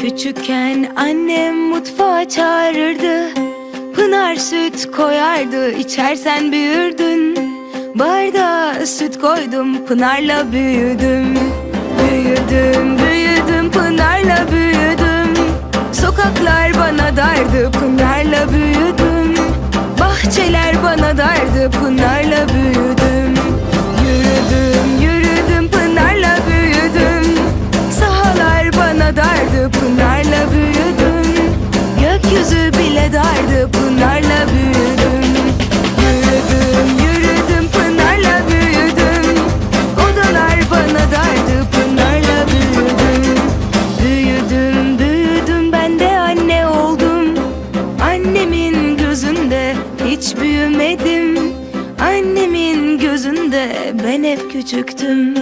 Küçükken annem mutfağa çağırırdı. Pınar süt koyardı içersen büyürdün. Bardağa süt koydum Pınar'la büyüdüm. Büyüdüm büyüdüm Pınar'la büyüdüm. Sokaklar bana dardı Pınar'la büyüdüm. Bahçeler bana dardı Pınar'la büyüdüm Pınar'la büyüdüm. Gökyüzü bile dardı Pınar'la büyüdüm. Yürüdüm yürüdüm Pınar'la büyüdüm. Odalar bana dardı Pınar'la büyüdüm. Büyüdüm büyüdüm ben de anne oldum. Annemin gözünde hiç büyümedim. Annemin gözünde ben hep küçüktüm